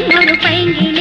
ஒரு பைங்கி